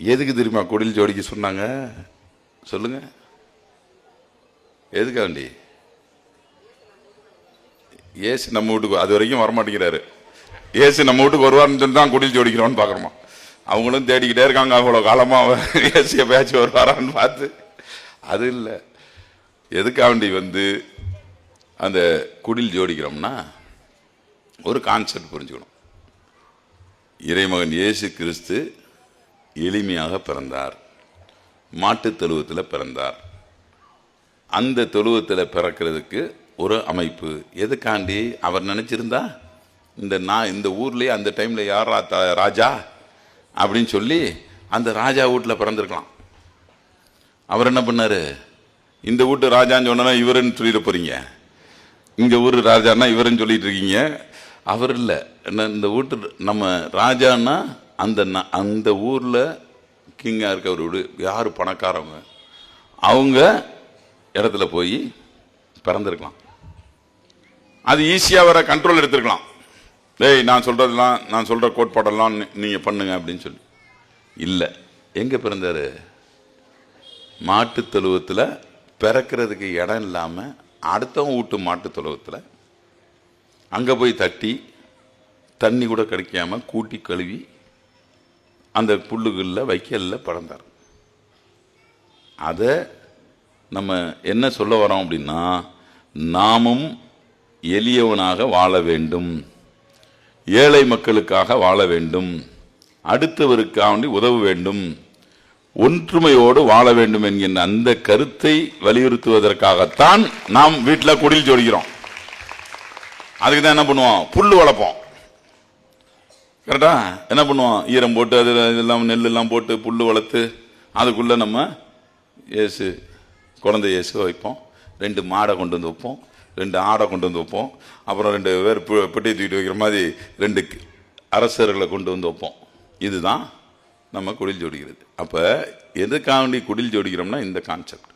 எதுக்கு தெரியுமா குடில் ஜோடிக்க சொன்னாங்க? சொல்லுங்க. எதுக்காண்டி ஏசு நம்ம வீட்டுக்கு அது வரைக்கும் வரமாட்டேங்கிறாரு. ஏசு நம்ம வீட்டுக்கு வருவார்னு சொல்லி தான் குடில் ஜோடிக்கிறோன்னு பார்க்குறோமா அவங்களும் தேடிக்கிட்டே இருக்காங்க. அவ்வளோ காலமாக ஏசிய பேச்சு வருவாரான்னு பார்த்து. அது இல்லை. எதுக்காண்டி வந்து அந்த குடில் ஜோடிக்கிறோம்னா ஒரு கான்செப்ட் புரிஞ்சுக்கணும். இறைமகன் இயேசு கிறிஸ்து எளிமையாக பிறந்தார். மாட்டுத் தொழுவத்தில் பிறந்தார். அந்த தொழுவத்தில் பிறக்கிறதுக்கு ஒரு அமைப்பு. எதுக்காண்டி? அவர் நினச்சிருந்தா இந்த நான் இந்த ஊர்லேயே அந்த டைமில் யார் ரா- ராஜா? அப்படின்னு சொல்லி அந்த ராஜா வீட்டில் பிறந்திருக்கலாம். அவர் என்ன பண்ணார்? இந்த வீட்டு ராஜான்னு சொன்னா இவருன்னு சொல்லிட போகிறீங்க இங்கே ஊர் ராஜான்னா இவருன்னு சொல்லிட்டு இருக்கீங்க. அவர் இல்லை. என்ன இந்த வீட்டு நம்ம ராஜான்னா அந்த ந- அந்த ஊரில் கிங்காக இருக்க வீடு யார் பணக்காரவங்க? அவங்க இடத்துல போய் பிறந்திருக்கலாம். அது ஈஸியாக வர கண்ட்ரோல் எடுத்திருக்கலாம். டேய் நான் சொல்கிறதெல்லாம் நான் சொல்கிற கோட்பாடெல்லாம் நீங்கள் பண்ணுங்க அப்படின்னு சொல்லி. இல்லை. எங்கே பிறந்தாரு? மாட்டுத் தொழுவத்தில் பிறக்கிறதுக்கு இடம் இல்லாமல் அடுத்தவன் வீட்டு மாட்டுத் தொழுவத்தில் அங்கே போய் தட்டி தண்ணி கூட கிடைக்காம கூட்டி கழுவி அந்த புல்லுகளில் வைக்கலில் பிறந்தார் அதை நம்ம என்ன சொல்ல வரோம் அப்படின்னா நாமும் எளியவனாக வாழ வேண்டும். ஏழை மக்களுக்காக வாழ வேண்டும். அடுத்தவருக்காக வேண்டி உதவ வேண்டும். ஒற்றுமையோடு வாழ வேண்டும் என்கின்ற அந்த கருத்தை வலியுறுத்துவதற்காகத்தான் நாம் வீட்டில் குடில் ஜோடிக்கிறோம் அதுக்கு தான் என்ன பண்ணுவோம்? புல் வளர்ப்போம். கரெக்டா என்ன பண்ணுவோம் ஈரம் போட்டு அது இதெல்லாம் நெல் எல்லாம் போட்டு புல்லு வளர்த்து அதுக்குள்ள நம்ம ஏசு குழந்தை இயேசு வைப்போம். ரெண்டு மாடை கொண்டு வந்து வைப்போம். ரெண்டு ஆடை கொண்டு வந்து வைப்போம். அப்புறம் ரெண்டு பேர் பெட்டியை பெட்டி தூக்கிட்டு வைக்கிற மாதிரி ரெண்டு அரசர்களை கொண்டு வந்து வைப்போம். இதுதான் நம்ம குடில் ஜோடிக்கிறது. அப்போ எதுக்காண்டி குடில் ஜோடிக்கிறோம்னா இந்த கான்செப்ட்